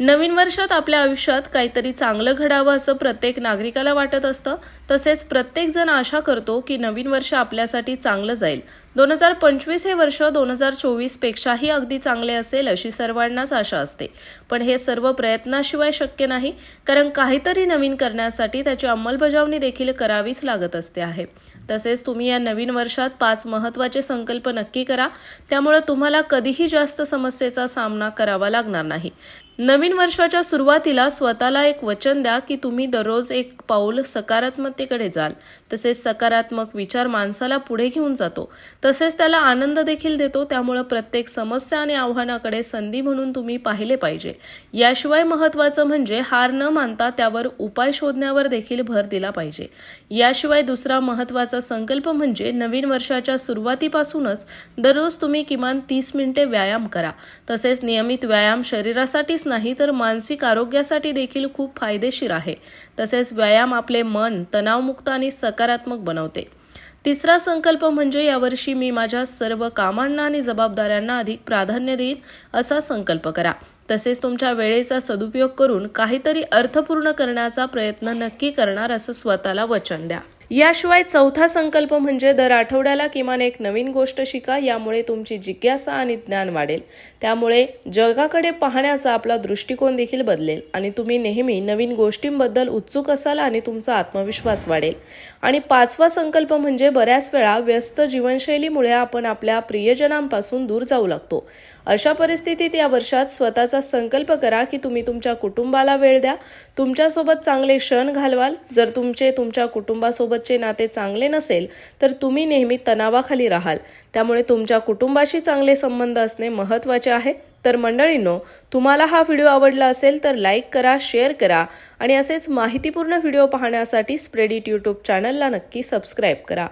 नवीन वर्षात आपल्या आयुष्यात काहीतरी चांगलं घडावं असं प्रत्येक नागरिकाला वाटत असतं. तसेच प्रत्येकजण आशा करतो की नवीन वर्ष आपल्यासाठी चांगलं जाईल. दोन हजार पंचवीस हे वर्ष दोन हजार चोवीसपेक्षाही अगदी चांगले असेल अशी सर्वांनाच आशा असते. पण हे सर्व प्रयत्नाशिवाय शक्य नाही कारण काहीतरी नवीन करण्यासाठी त्याची अंमलबजावणी देखील करावीच लागत असते आहे. तसेच तुम्ही या नवीन वर्षात पाच महत्त्वाचे संकल्प नक्की करा त्यामुळे तुम्हाला कधीही जास्त समस्येचा सामना करावा लागणार नाही. नवीन वर्षाच्या सुरुवातीला स्वतःला एक वचन द्या की तुम्ही दररोज एक पाऊल सकारात्मकतेकडे जाल. तसेच सकारात्मक विचार माणसाला पुढे घेऊन जातो. तसेच त्याला आनंद देखील देतो. त्यामुळं प्रत्येक समस्या आणि आव्हानाकडे संधी म्हणून तुम्ही पाहिले पाहिजे. याशिवाय महत्त्वाचं म्हणजे हार न मानता त्यावर उपाय शोधण्यावर देखील भर दिला पाहिजे. याशिवाय दुसरा महत्त्वाचा संकल्प म्हणजे नवीन वर्षाच्या सुरुवातीपासूनच दररोज तुम्ही किमान तीस मिनिटे व्यायाम करा. तसेच नियमित व्यायाम शरीरासाठीच नाही तर मानसिक आरोग्यासाठी देखील खूप फायदेशीर आहे. तसेच व्यायाम आपले मन तणावमुक्त आणि सकारात्मक बनवते. तिसरा संकल्प म्हणजे यावर्षी मी माझ्या सर्व कामांना आणि जबाबदाऱ्यांना अधिक प्राधान्य देईन असा संकल्प करा. तसेच तुमच्या वेळेचा सदुपयोग करून काहीतरी अर्थपूर्ण करण्याचा प्रयत्न नक्की करणार असं स्वतःला वचन द्या. याशिवाय चौथा संकल्प म्हणजे दर आठवड्याला किमान एक नवीन गोष्ट शिका यामुळे तुमची जिज्ञासा आणि ज्ञान वाढेल. त्यामुळे जगाकडे पाहण्याचा आपला दृष्टिकोन देखील बदलेल आणि तुम्ही नेहमी नवीन गोष्टींबद्दल उत्सुक असाल आणि तुमचा आत्मविश्वास वाढेल. आणि पाचवा संकल्प म्हणजे बऱ्याच वेळा व्यस्त जीवनशैलीमुळे आपण आपल्या प्रियजनांपासून दूर जाऊ लागतो. अशा परिस्थितीत या वर्षात स्वतःचा संकल्प करा की तुम्ही तुमच्या कुटुंबाला वेळ द्या. तुमच्यासोबत चांगले क्षण घालवाल. जर तुमचे तुमच्या कुटुंबासोबत कुटुंबासोबतचे नाते चांगले नसेल तर तुम्ही नेहमी तणावाखाली राहाल. त्यामुळे तुमच्या कुटुंबाशी चांगले संबंध असणे महत्त्वाचे आहे. तर मंडळींनो तुम्हाला हा व्हिडिओ आवडला असेल तर लाईक करा शेअर करा आणि असेच माहितीपूर्ण व्हिडिओ पाहण्यासाठी स्प्रेडिट यूट्यूब चॅनलला नक्की सबस्क्राईब करा.